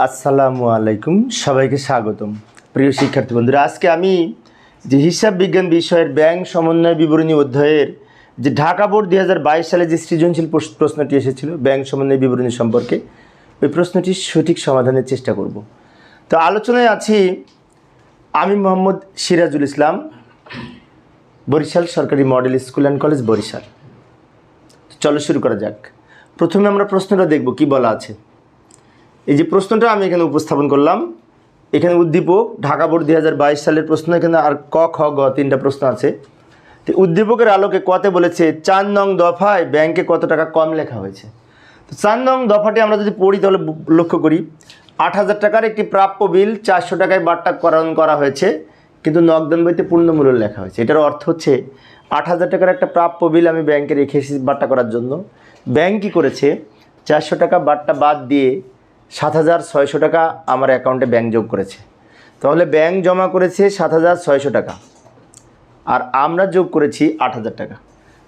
আসসালামু আলাইকুম, সবাইকে স্বাগতম। প্রিয় শিক্ষার্থী বন্ধুরা, আজকে আমি যে হিসাব বিজ্ঞান বিষয়ের ব্যাংক সমন্বয় বিবরণী অধ্যায়ের যে ঢাকা বোর্ড দুই হাজার বাইশ সালে যে সৃজনশীল প্রশ- প্রশ্নটি এসেছিল ব্যাংক সমন্বয় বিবরণী সম্পর্কে, ওই প্রশ্নটির সঠিক সমাধানের চেষ্টা করব। তো আলোচনায় আছি আমি মোহাম্মদ সিরাজুল ইসলাম, বরিশাল সরকারি model school and college Barishal. চলো শুরু করা যাক। প্রথমে আমরা প্রশ্নটা দেখব, কি বলা আছে? এই যে প্রশ্নটা আমি এখানে উপস্থাপন করলাম, এখানে উদ্দীপক, ঢাকা বোর্ড দু হাজার বাইশ সালের প্রশ্ন, এখানে আর ক, খ, গ তিনটা প্রশ্ন আছে। তো উদ্দীপকের আলোকে কতে বলেছে, চার নং দফায় ব্যাংকে কত টাকা কম লেখা হয়েছে? তো চার নং দফাটি আমরা যদি পড়ি, তাহলে লক্ষ্য করি, আট হাজার টাকার একটি প্রাপ্য বিল চারশো টাকায় বাট্টাকরণ করা হয়েছে, কিন্তু নগদান বইতে পূর্ণমূল্য লেখা হয়েছে। এটার অর্থ হচ্ছে, আট হাজার টাকার একটা প্রাপ্য বিল আমি ব্যাংকে রেখে এসেছি বাট্টা করার জন্য। ব্যাংক কী করেছে, চারশো টাকা বাট্টা বাদ দিয়ে সাত হাজার ছয়শো টাকা আমার অ্যাকাউন্টে ব্যাংক যোগ করেছে। তাহলে ব্যাংক জমা করেছে সাত হাজার ছয়শো টাকা আর আমরা যোগ করেছি আট হাজার টাকা।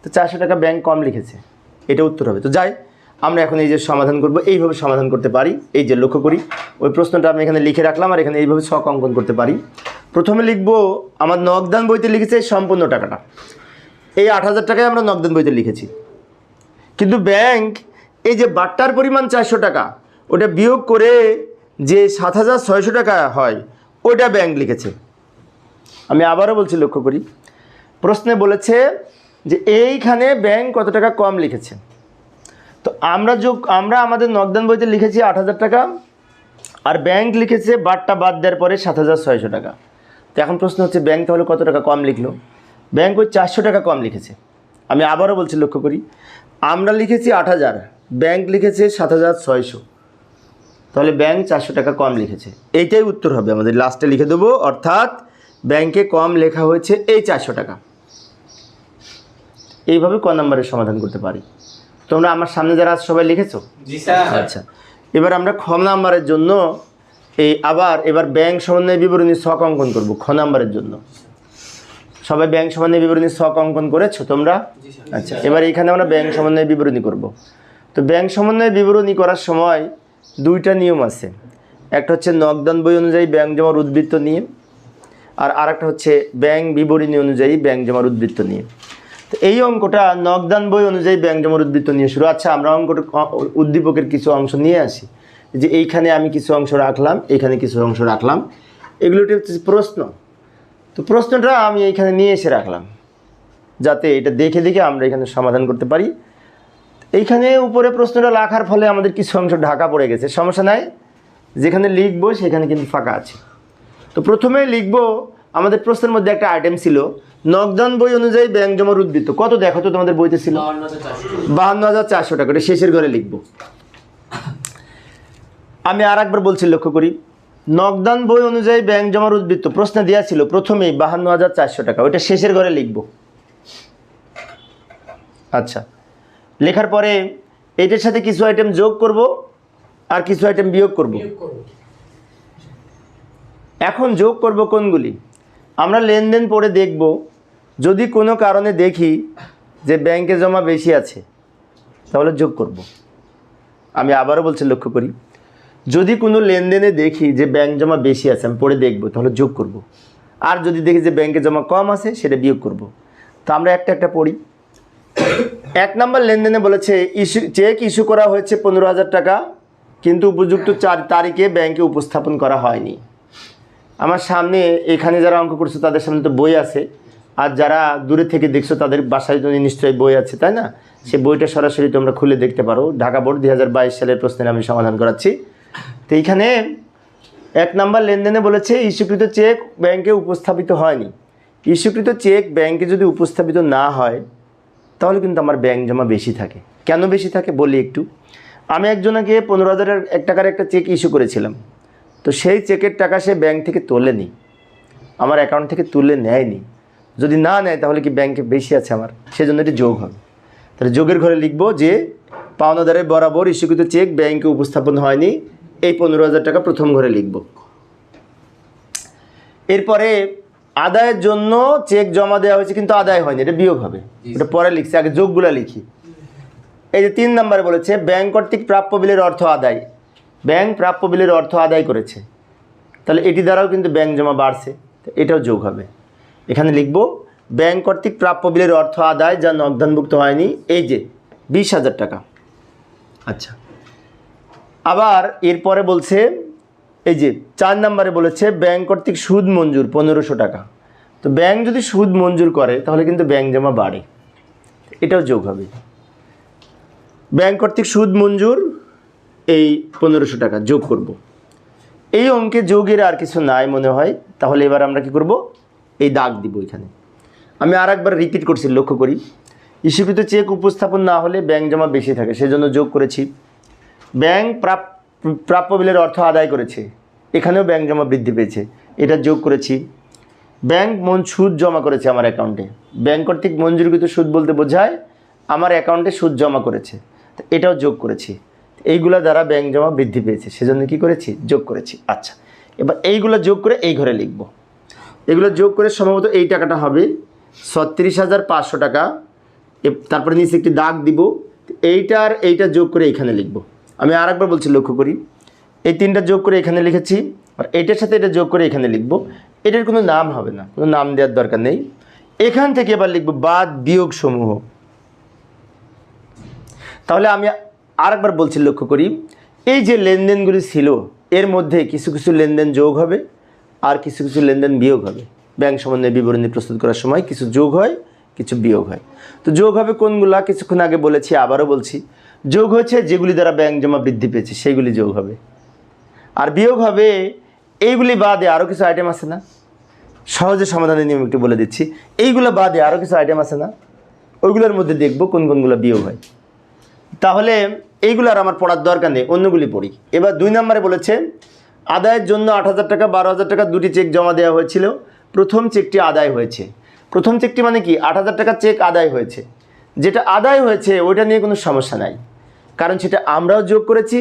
তো চারশো টাকা ব্যাংক কম লিখেছে। এটা উত্তর হবে। তো যাই, আমরা এখন এই যে সমাধান করব, এইভাবে সমাধান করতে পারি। এই যে লক্ষ্য করি, ওই প্রশ্নটা আমি এখানে লিখে রাখলাম আর এখানে এইভাবে ছক অঙ্কন করতে পারি। প্রথমে লিখব, আমার নগদান বইতে লিখেছে সম্পূর্ণ টাকাটা। এই আট হাজার টাকায় আমরা নগদান বইতে লিখেছি। কিন্তু ব্যাংক, এই যে বাট্টার পরিমাণ চারশো টাকা ওটা বিয়োগ করে যে সাত হাজার ছয়শো টাকা হয় ওটা ব্যাংক লিখেছে। আমি আবারও বলছি, লক্ষ্য করি। প্রশ্নে বলেছে যে এইখানে ব্যাংক কত টাকা কম লিখেছে? তো আমরা যোগ, আমরা আমাদের নগদান বইতে লিখেছি আট হাজার টাকা, আর ব্যাংক লিখেছে বারটা বাদ দেওয়ার পরে সাত হাজার ছয়শো টাকা। তো এখন প্রশ্ন হচ্ছে ব্যাংক তাহলে কত টাকা কম লিখলো? ব্যাংক ওই চারশো টাকা কম লিখেছে। আমি আবারও বলছি, লক্ষ্য করি। আমরা লিখেছি আট হাজার ব্যাংক লিখেছে সাত হাজার ছয়শো। তাহলে ব্যাংক চারশো টাকা কম লিখেছে। এইটাই উত্তর হবে আমাদের। লাস্টে লিখে দেবো অর্থাৎ ব্যাংকে কম লেখা হয়েছে এই চারশো টাকা। এইভাবে ক নম্বরের সমাধান করতে পারি। তোমরা আমার সামনে যারা সবাই লিখেছো? আচ্ছা। এবার আমরা খ নাম্বারের জন্য এই আবার এবার ব্যাংক সমন্বয় বিবরণী ছক অঙ্কন করব খ নাম্বারের জন্য। সবাই ব্যাংক সমন্বয় বিবরণী ছক অঙ্কন করেছ তোমরা? আচ্ছা এবার এখানে আমরা ব্যাংক সমন্বয় বিবরণী করব। তো ব্যাংক সমন্বয় বিবরণী করার সময় দুইটা নিয়ম আছে। একটা হচ্ছে নগদান বই অনুযায়ী ব্যাংক জমার উদ্বৃত্ত নিয়ে আর আরেকটা হচ্ছে ব্যাংক বিবরণী অনুযায়ী ব্যাংক জমার উদ্বৃত্ত নিয়ে তো এই অঙ্কটা নগদান বই অনুযায়ী ব্যাংক জমার উদ্বৃত্ত নিয়ে শুরু। আচ্ছা আমরা অঙ্কটা উদ্দীপকের কিছু অংশ নিয়ে আসি। যে এইখানে আমি কিছু অংশ রাখলাম এইখানে কিছু অংশ রাখলাম। এগুলোটি হচ্ছে প্রশ্ন। তো প্রশ্নটা আমি এইখানে নিয়ে এসে রাখলাম, যাতে এটা দেখে দেখে আমরা এখানে সমাধান করতে পারি। এইখানে উপরে প্রশ্নটা রাখার ফলে আমাদের কিছু অংশ ঢাকা পড়ে গেছে। সমস্যা নাই। যেখানে লিখব, সেখানে কিন্তু ফাঁকা আছে। তো প্রথমে লিখব, আমাদের প্রশ্নের মধ্যে একটা আইটেম ছিল, নগদান বই অনুযায়ী ব্যাংক জমার উদ্বৃত্ত। কত দেখো তো তোমাদের বইতে ছিল? বাহান্ন হাজার চারশো টাকা। এটা শেষের ঘরে লিখব। আমি আর একবার বলছি, লক্ষ্য করি। নকদান বই অনুযায়ী ব্যাংক জমার উদ্বৃত্ত। প্রশ্ন দেওয়া ছিল, প্রথমেই বাহান্ন হাজার চারশো টাকা। ওইটা শেষের ঘরে লিখব। আচ্ছা। লেখার পরে এটার সাথে কিছু আইটেম যোগ করব আর কিছু আইটেম বিয়োগ করব। এখন যোগ করব কোনগুলি? আমরা লেনদেন পড়ে দেখব। যদি কোনো কারণে দেখি যে ব্যাংকে জমা বেশি আছে তাহলে যোগ করব। আমি আবারও বলছি লক্ষ্য করি। যদি কোনো লেনদেনে দেখি যে ব্যাংক জমা বেশি আছে আমি পড়ে দেখব তাহলে যোগ করব। আর যদি দেখি যে ব্যাংকে জমা কম আছে সেটা বিয়োগ করব। তো আমরা একটা একটা পড়ি। এক নম্বর লেনদেনে বলেছে, ইস্যু, চেক ইস্যু করা হয়েছে পনেরো হাজার টাকা, কিন্তু উপযুক্ত চার তারিখে ব্যাংকে উপস্থাপন করা হয়নি। আমার সামনে এখানে যারা অঙ্ক করছ, তাদের সামনে তো বই আছে। আর যারা দূরে থেকে দেখছ, তাদের বাসায় তো নিশ্চয়ই বই আছে, তাই না? সে বইটা সরাসরি তোমরা খুলে দেখতে পারো। ঢাকা বোর্ড দু হাজার বাইশ সালের প্রশ্নের আমি সমাধান করাচ্ছি। তো এইখানে এক নাম্বার লেনদেনে বলেছে, ইস্যুকৃত চেক ব্যাংকে উপস্থাপিত হয়নি। ইস্যুকৃত চেক ব্যাংকে যদি উপস্থাপিত না হয় তাহলে কিন্তু আমার ব্যাংক জমা বেশি থাকে। কেন বেশি থাকে বলি একটু? আমি একজনকে পনেরো হাজারের এক টাকার একটা চেক ইস্যু করেছিলাম। তো সেই চেকের টাকা সে ব্যাংক থেকে তোলেনি। আমার অ্যাকাউন্ট থেকে তুলে নেয়নি। যদি না নেয় তাহলে কি ব্যাংকে বেশি আছে আমার? সেজন্য এটি যোগ হবে। তাহলে যোগের ঘরে লিখব যে, পাওনাদারের বরাবর ইস্যুকৃত চেক ব্যাংকে উপস্থাপন হয়নি। এই পনেরো হাজার টাকা প্রথম ঘরে লিখব। এরপরে আদায়ের জন্য চেক জমা দেওয়া হয়েছে কিন্তু আদায় হয়নি এটা বিয়োগ হবে। এটা পরে লিখছি আগে যোগগুলা লিখি। এই যে তিন নম্বরে বলেছে ব্যাংক কর্তৃক প্রাপ্য বিলের অর্থ আদায়। ব্যাংক প্রাপ্য বিলের অর্থ আদায় করেছে। তাহলে এটি দ্বারাও কিন্তু ব্যাংক জমা বাড়ছে এটাও যোগ হবে। এখানে লিখব ব্যাংক কর্তৃক প্রাপ্য বিলের অর্থ আদায় যা নগদানভুক্ত হয়নি এই যে বিশ হাজার টাকা। আচ্ছা। আবার এরপরে বলছে এই যে চার নম্বরে বলেছে, ব্যাংক কর্তৃক সুদ মঞ্জুর পনেরোশো টাকা। তো ব্যাংক যদি সুদ মঞ্জুর করে, তাহলে কিন্তু ব্যাংক জমা বাড়ে। এটাও যোগ হবে। ব্যাংক কর্তৃক সুদ মঞ্জুর, এই পনেরোশো টাকা যোগ করব। এই অঙ্কে যোগের আর কিছু নাই মনে হয়, তাহলে এবার আমরা কি করব? এই দাগ দিব এখানে। আমি আর একবার রিপিট করছি, লক্ষ্য করি। ইস্যুকৃত চেক উপস্থাপন না হলে ব্যাংক জমা বেশি থাকে, সেজন্য যোগ করেছি। ব্যাংক প্রাপ প্রাপ্য বিলের অর্থ আদায় করেছে। এখানেও ব্যাংক জমা বৃদ্ধি পেয়েছে। এটা যোগ করেছি। ব্যাংক মন সুদ জমা করেছে আমার অ্যাকাউন্টে ব্যাংক কর্তৃক মঞ্জুরকৃত সুদ বলতে বোঝায়, আমার অ্যাকাউন্টে সুদ জমা করেছে। এটাও যোগ করেছি। এইগুলা দ্বারা ব্যাংক জমা বৃদ্ধি পেয়েছে। সেজন্য কি করেছি? যোগ করেছি। আচ্ছা এবার এইগুলো যোগ করে এই ঘরে লিখব। এগুলো যোগ করে সম্ভবত এই টাকাটা হবে ছত্রিশ হাজার পাঁচশো টাকা। তারপরে নিচে একটি দাগ দিব। এইটা আর এইটা যোগ করে এইখানে লিখব। আমি আর একবার বলছি, লক্ষ্য করি। এই তিনটা যোগ করে এখানে লিখেছি, আর এটার সাথে এটা যোগ করে এখানে লিখব। এটার কোনো নাম হবে না, কোনো নাম দেওয়ার দরকার নেই। এখান থেকে এবার লিখব, বাদ বিয়োগ সমূহ। তাহলে আমি আরেকবার বলছি, লক্ষ্য করি। এই যে লেনদেনগুলি ছিল, এর মধ্যে কিছু কিছু লেনদেন যোগ হবে, আর কিছু কিছু লেনদেন বিয়োগ হবে। ব্যাংক সমন্বয় বিবরণী প্রস্তুত করার সময় কিছু যোগ হয়, কিছু বিয়োগ হয়। তো যোগ হবে কোনগুলা? কিছুক্ষণ আগে বলেছি, আবারও বলছি। যোগ হচ্ছে যেগুলি দ্বারা ব্যাংক জমা বৃদ্ধি পেয়েছে, সেইগুলি যোগ হবে। আর বিয়োগ হবে, এইগুলি বাদে আরও কিছু আইটেম আছে না? সহজে সমাধানের নিয়ম একটু বলে দিচ্ছি। এইগুলো বাদে আরও কিছু আইটেম আছে না? ওইগুলোর মধ্যে দেখব কোন কোনগুলো বিয়োগ হয়। তাহলে এইগুলো আর আমার পড়ার দরকার নেই, অন্যগুলি পড়ি। এবার দুই নম্বরে বলেছে, আদায়ের জন্য আট হাজার টাকা, বারো হাজার টাকা দুটি চেক জমা দেওয়া হয়েছিল। প্রথম চেকটি আদায় হয়েছে। প্রথম চেকটি মানে কি? আট হাজার টাকা চেক আদায় হয়েছে। যেটা আদায় হয়েছে, ওইটা নিয়ে কোনো সমস্যা নাই। কারণ সেটা আমরাও যোগ করেছি,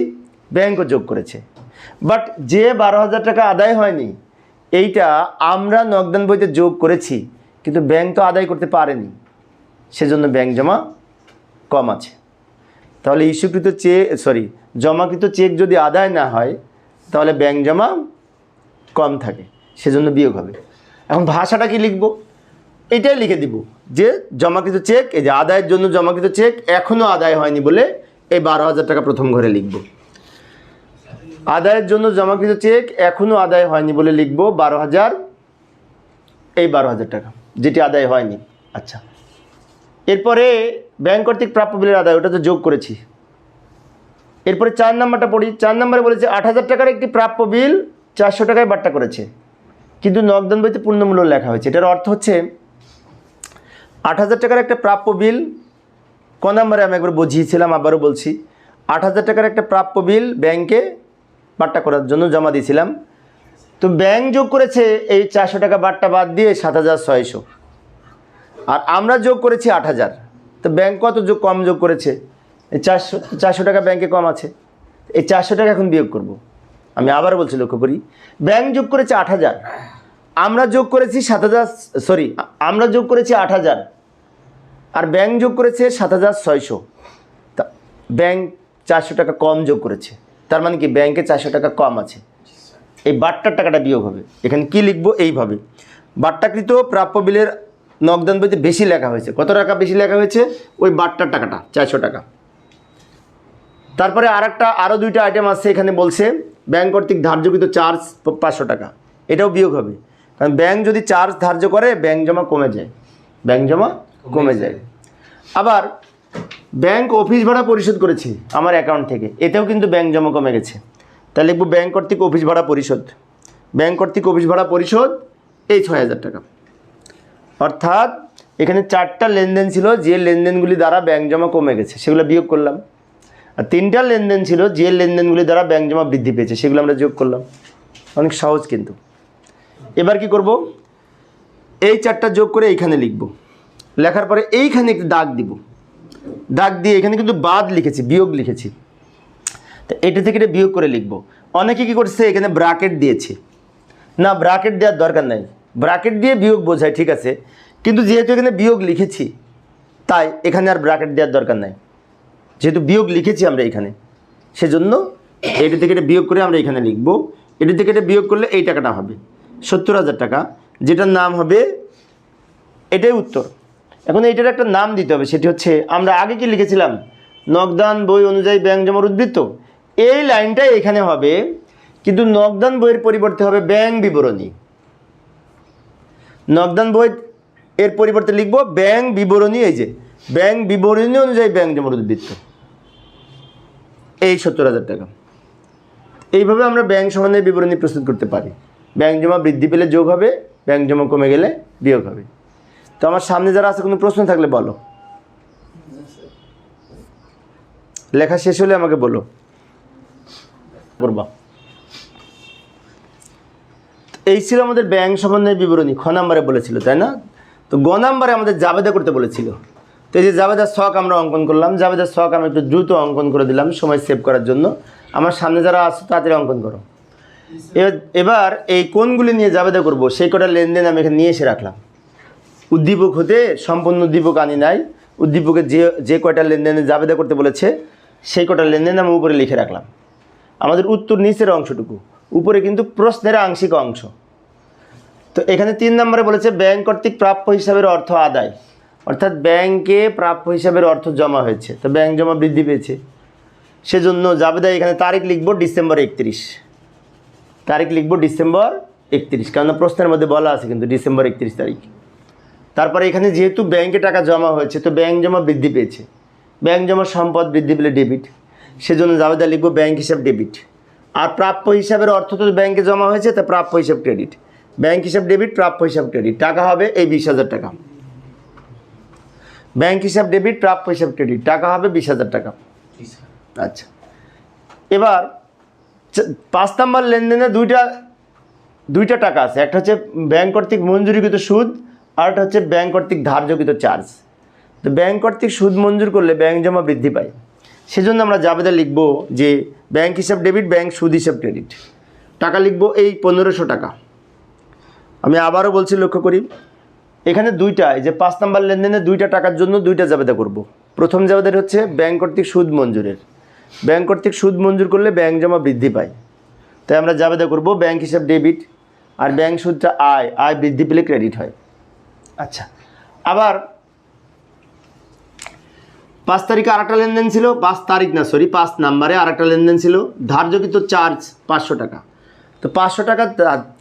ব্যাংকও যোগ করেছে। বাট যে বারো হাজার টাকা আদায় হয়নি, এইটা আমরা নগদান বইতে যোগ করেছি, কিন্তু ব্যাংক তো আদায় করতে পারেনি। সেজন্য ব্যাংক জমা কম আছে। তাহলে ইস্যুকৃত চেক সরি জমাকৃত চেক যদি আদায় না হয়, তাহলে ব্যাংক জমা কম থাকে, সেজন্য বিয়োগ হবে। এখন ভাষাটা কি লিখব? এটাই লিখে দিব যে, জমাকৃত চেক, এই যে আদায়ের জন্য জমাকৃত চেক এখনও আদায় হয়নি বলে এই বারো হাজার টাকা প্রথম ঘরে লিখব। আদায়ের জন্য জমাকৃত চেক এখনও আদায় হয়নি বলে লিখব বারো হাজার, এই বারো হাজার টাকা, যেটি আদায় হয়নি। আচ্ছা। এরপরে ব্যাংক কর্তৃক প্রাপ্য বিলের আদায় ওটা তো যোগ করেছি। এরপরে চার নাম্বারটা পড়ি, চার নাম্বারে বলেছে আট হাজার টাকার একটি প্রাপ্য বিল চারশো টাকায় বাট্টা করেছে। কিন্তু নগদান বইতে পূর্ণমূল্য লেখা হয়েছে। এটার অর্থ হচ্ছে, আট হাজার টাকার একটা প্রাপ্য বিল ক নাম্বারে আমি একবার বুঝিয়েছিলাম, আবারও বলছি। আট হাজার টাকার একটা প্রাপ্য বিল ব্যাংকে বাট্টা করার জন্য জমা দিয়েছিলাম। তো ব্যাংক যোগ করেছে এই চারশো টাকা বাট্টা বাদ দিয়ে সাত হাজার ছয়শো। আর আমরা যোগ করেছি আট হাজার। তো ব্যাংক কত যোগ কম যোগ করেছে? এই চারশো চারশো টাকা ব্যাংকে কম আছে। এই চারশো টাকা এখন বিয়োগ করব। আমি আবার বলছি, লক্ষ্য করি। ব্যাংক যোগ করেছে আট হাজার। আমরা যোগ করেছি সাত হাজার, সরি, আমরা যোগ করেছি আট হাজার। আর ব্যাংক যোগ করেছে সাত হাজার ছয়শো। তা ব্যাংক চারশো টাকা কম যোগ করেছে। তার মানে কি ব্যাংকে চারশো টাকা কম আছে। এই বাট্টার টাকাটা বিয়োগ হবে। এখানে কি লিখব? এইভাবে। বাট্টাকৃত প্রাপ্য বিলের নগদান বইতে বেশি লেখা হয়েছে। কত টাকা বেশি লেখা হয়েছে? ওই বাট্টার টাকাটা, চারশো টাকা। তারপরে আর একটা আরও দুইটা আইটেম আছে এখানে বলছে, ব্যাংক কর্তৃক ধার্যকৃত চার্জ পাঁচশো টাকা। এটাও বিয়োগ হবে। কারণ ব্যাংক যদি চার্জ ধার্য করে, ব্যাংক জমা কমে যায়। ব্যাংক জমা কমে যায়। আবার ব্যাংক অফিস ভাড়া পরিশোধ করেছি আমার অ্যাকাউন্ট থেকে। এতেও কিন্তু ব্যাংক জমা কমে গেছে। তাহলে লিখব ব্যাংক কর্তৃক অফিস ভাড়া পরিশোধ। ব্যাংক কর্তৃক অফিস ভাড়া পরিশোধ এই ছয় হাজার টাকা। অর্থাৎ এখানে চারটা লেনদেন ছিল যে লেনদেনগুলি দ্বারা ব্যাংক জমা কমে গেছে সেগুলো বিয়োগ করলাম। আর তিনটা লেনদেন ছিল যে লেনদেনগুলি দ্বারা ব্যাংক জমা বৃদ্ধি পেয়েছে সেগুলো আমরা যোগ করলাম। অনেক সহজ কিন্তু। এবার কি করব? এই চারটা যোগ করে এইখানে লিখব। লেখার পরে এইখানে একটি দাগ দিব। দাগ দিয়ে এখানে কিন্তু বাদ লিখেছি, বিয়োগ লিখেছি। তো এটা থেকে এটা বিয়োগ করে লিখব। অনেকে কি করছে, এখানে ব্রাকেট দিয়েছে। না ব্রাকেট দেওয়ার দরকার নাই। ব্রাকেট দিয়ে বিয়োগ বোঝায়, ঠিক আছে? কিন্তু যেহেতু এখানে বিয়োগ লিখেছি, তাই এখানে আর ব্রাকেট দেওয়ার দরকার নাই। যেহেতু বিয়োগ লিখেছি আমরা এখানে, সেজন্য এটা থেকে এটা বিয়োগ করে আমরা এখানে লিখব। এটা থেকে এটা বিয়োগ করলে এই টাকাটা হবে। সত্তর হাজার টাকা, যেটার নাম হবে, এটাই উত্তর। এখন এইটার একটা নাম দিতে হবে, সেটি হচ্ছে, আমরা আগে কি লিখেছিলাম? নগদান বই অনুযায়ী ব্যাংক জমার উদ্বৃত্ত, এই লাইনটাই এখানে হবে, কিন্তু নগদান বইয়ের পরিবর্তে হবে ব্যাংক বিবরণী। নগদান বই এর পরিবর্তে লিখব ব্যাংক বিবরণী, এই যে ব্যাংক বিবরণী অনুযায়ী ব্যাংক জমার উদ্বৃত্ত। এই সত্তর হাজার টাকা। এইভাবে আমরা ব্যাংক সম্বন্ধে বিবরণী প্রস্তুত করতে পারি। ব্যাংক জমা বৃদ্ধি পেলে যোগ হবে ব্যাংক জমা কমে গেলে বিয়োগ হবে। তো আমার সামনে যারা আছে, কোনো প্রশ্ন থাকলে বলো। লেখা শেষ হলে আমাকে বলো। করবা। এই ছিল আমাদের ব্যাংক সম্বন্ধে বিবরণী, খ নাম্বারে বলেছিল, তাই না? তো গ নাম্বারে আমাদের জাবেদা করতে বলেছিল। তো এই যে জাবেদার শখ আমরা অঙ্কন করলাম জাবেদার শখ আমি একটু দ্রুত অঙ্কন করে দিলাম, সময় সেভ করার জন্য। আমার সামনে যারা আছে, তাড়াতাড়ি অঙ্কন করো। এবার এবার এই কোনগুলি নিয়ে জাবেদা করব, সেই কটা লেনদেন আমি এখানে নিয়ে এসে রাখলাম। উদ্দীপক হতে সম্পূর্ণ উদ্দীপক আনি নাই। উদ্দীপকে যে যে কয়টা লেনদেনে জাবেদা করতে বলেছে, সেই কটা লেনদেন আমি উপরে লিখে রাখলাম। আমাদের উত্তর নিচের অংশটুকু, উপরে কিন্তু প্রশ্নের আংশিক অংশ। তো এখানে তিন নম্বরে বলেছে, ব্যাংক কর্তৃক প্রাপ্য হিসাবের অর্থ আদায়। অর্থাৎ ব্যাংকে প্রাপ্য হিসাবের অর্থ জমা হয়েছে। তো ব্যাংক জমা বৃদ্ধি পেয়েছে। সেজন্য জাবেদা এখানে তারিখ লিখব ডিসেম্বর একত্রিশ। তারিখ লিখব ডিসেম্বর একত্রিশ, কেননা প্রশ্নের মধ্যে বলা আছে কিন্তু ডিসেম্বর একত্রিশ তারিখ। তারপরে এখানে যেহেতু ব্যাংকে টাকা জমা হয়েছে, তো ব্যাংক জমা বৃদ্ধি পেয়েছে। ব্যাংক জমা সম্পদ বৃদ্ধি পেলে ডেবিট সেজন্য জাবেদা লিখব ব্যাংক হিসাব ডেবিট আর প্রাপ্য হিসাবের অর্থ তো ব্যাংকে জমা হয়েছে, তা প্রাপ্য হিসাব ক্রেডিট ব্যাংক হিসাব ডেবিট প্রাপ্য হিসাব ক্রেডিট টাকা হবে এই বিশ হাজার টাকা। ব্যাংক হিসাব ডেবিট প্রাপ্য হিসাব ক্রেডিট টাকা হবে বিশ হাজার টাকা। আচ্ছা। এবার পাঁচ নাম্বার লেনদেনে দুইটা দুইটা টাকা আছে। একটা হচ্ছে ব্যাংক কর্তৃক মঞ্জুরিকৃত সুদ আর একটা হচ্ছে ব্যাংক কর্তৃক ধার্যকৃত চার্জ তো ব্যাংক কর্তৃক সুদ মঞ্জুর করলে ব্যাংক জমা বৃদ্ধি পায়। সেজন্য আমরা জাবেদা লিখব যে ব্যাংক হিসাব ডেবিট ব্যাংক সুদ হিসাব ক্রেডিট টাকা লিখব এই পনেরোশো টাকা। আমি আবারও বলছি লক্ষ্য করি, এখানে দুইটা যে পাঁচ নাম্বার লেনদেনে দুইটা টাকার জন্য দুইটা জাবেদা করব। প্রথম জাবেদার হচ্ছে ব্যাংক কর্তৃক সুদ মঞ্জুরের। ব্যাংক কর্তৃক সুদ মঞ্জুর করলে ব্যাংক জমা বৃদ্ধি পায়। তাই আমরা জাবেদা করব ব্যাংক হিসাব ডেবিট আর ব্যাংক সুদটা আয় আয় বৃদ্ধি পেলে ক্রেডিট হয়। আচ্ছা। আবার পাঁচ তারিখে আরেকটা লেনদেন ছিল, পাঁচ তারিখ না সরি পাঁচ নাম্বারে আরেকটা লেনদেন ছিল। ধার্যকৃত চার্জ পাঁচশো টাকা। তো পাঁচশো টাকা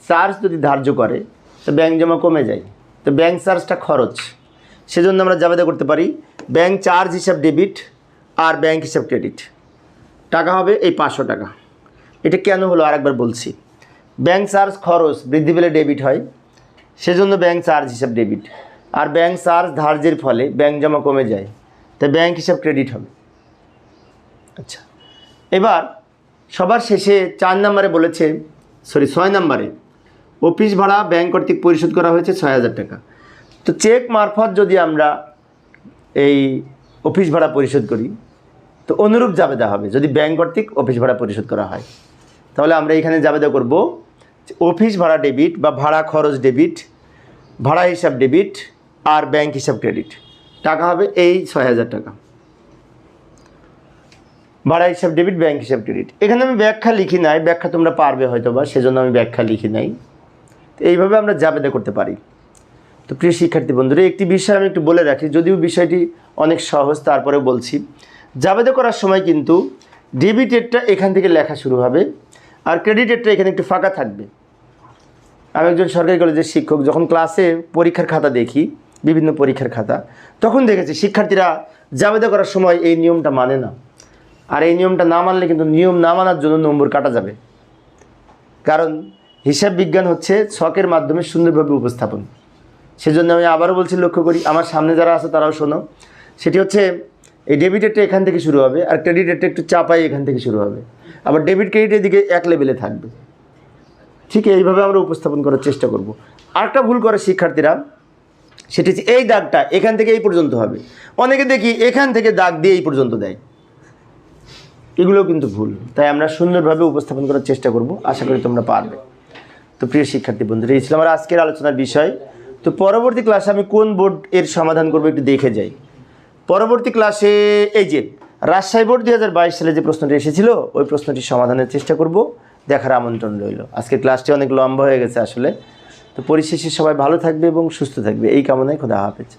চার্জ যদি ধার্য করে, তো ব্যাংক জমা কমে যায়। তো ব্যাংক চার্জটা খরচ। সেজন্য আমরা জাবেদা করতে পারি ব্যাংক চার্জ হিসাব ডেবিট আর ব্যাংক হিসাব ক্রেডিট টাকা হবে এই পাঁচশো টাকা। এটা কেন হলো আরেকবার বলছি। ব্যাংক চার্জ খরচ, বৃদ্ধি পেলে ডেবিট হয়। সেজন্য ব্যাংক চার্জ হিসাব ডেবিট আর ব্যাংক চার্জ ধার্যের ফলে ব্যাংক জমা কমে যায়। তাই ব্যাংক হিসাব ক্রেডিট হবে। আচ্ছা এবার সবার শেষে চার নম্বরে বলেছে সরি ছয় নম্বরে অফিস ভাড়া ব্যাংক কর্তৃক পরিশোধ করা হয়েছে ছয় হাজার টাকা। তো চেক মারফত যদি আমরা এই অফিস ভাড়া পরিশোধ করি, তো অনুরূপ জাবেদা হবে। যদি ব্যাংক কর্তৃক অফিস ভাড়া পরিশোধ করা হয়। তাহলে আমরা এখানে জাবেদা করব অফিস ভাড়া ডেবিট বা ভাড়া খরচ ডেবিট ভাড়া হিসাব ডেবিট আর ব্যাংক হিসাব ক্রেডিট টাকা হবে এই ছয় হাজার টাকা। ভাড়া হিসাব ডেবিট ব্যাংক হিসাব ক্রেডিট এখানে আমি ব্যাখ্যা লিখি নাই, ব্যাখ্যা তোমরা পারবে হয়তো বা সেজন্য আমি ব্যাখ্যা লিখি নাই। তো এইভাবে আমরা জাবেদা করতে পারি। তো প্রিয় শিক্ষার্থী বন্ধুরা, একটি বিষয় আমি একটু বলে রাখি, যদিও বিষয়টি অনেক সহজ তারপরে বলছি। জাবেদা করার সময় কিন্তু ডেবিটেডটা এখান থেকে লেখা শুরু হবে, আর ক্রেডিটেডটা এখানে একটু ফাঁকা থাকবে। আমি একজন সরকারি কলেজের শিক্ষক, যখন ক্লাসে পরীক্ষার খাতা দেখি, বিভিন্ন পরীক্ষার খাতা, তখন দেখেছি শিক্ষার্থীরা জাবেদা করার সময় এই নিয়মটা মানে না। আর এই নিয়মটা না মানলে কিন্তু নিয়ম না মানার জন্য নম্বর কাটা যাবে। কারণ হিসাব বিজ্ঞান হচ্ছে ছকের মাধ্যমে সুন্দরভাবে উপস্থাপন। সেজন্য আমি আবারও বলছি, লক্ষ্য করি, আমার সামনে যারা আছে তারাও শোনো। সেটি হচ্ছে, এই ডেবিটেডটা এখান থেকে শুরু হবে, আর ক্রেডিটেডটা একটু চাপাই এখান থেকে শুরু হবে। আবার ডেবিট ক্রেডিটের দিকে এক লেভেলে থাকবে। ঠিক এইভাবে আমরা উপস্থাপন করার চেষ্টা করব। আরেকটা ভুল করে শিক্ষার্থীরা, সেটি হচ্ছে এই দাগটা এখান থেকে এই পর্যন্ত হবে। অনেকে দেখি এখান থেকে দাগ দিয়ে এই পর্যন্ত দেয়। এগুলোও কিন্তু ভুল। তাই আমরা সুন্দরভাবে উপস্থাপন করার চেষ্টা করব। আশা করি তোমরা পারবে। তো প্রিয় শিক্ষার্থী বন্ধুরা, এই ছিল আমার আজকের আলোচনার বিষয়। তো পরবর্তী ক্লাসে আমি কোন বোর্ড এর সমাধান করব একটু দেখে যাই। পরবর্তী ক্লাসে এই যে, রাজশাহী বোর্ড দুই হাজার বাইশ সালে যে প্রশ্নটি এসেছিল, ওই প্রশ্নটি সমাধানের চেষ্টা করব। দেখার আমন্ত্রণ রইল। আজকে ক্লাসটি অনেক লম্বা হয়ে গেছে আসলে। তো পরিশেষে সবাই ভালো থাকবে এবং সুস্থ থাকবে। এই কামনায় খোদা হাফেজ।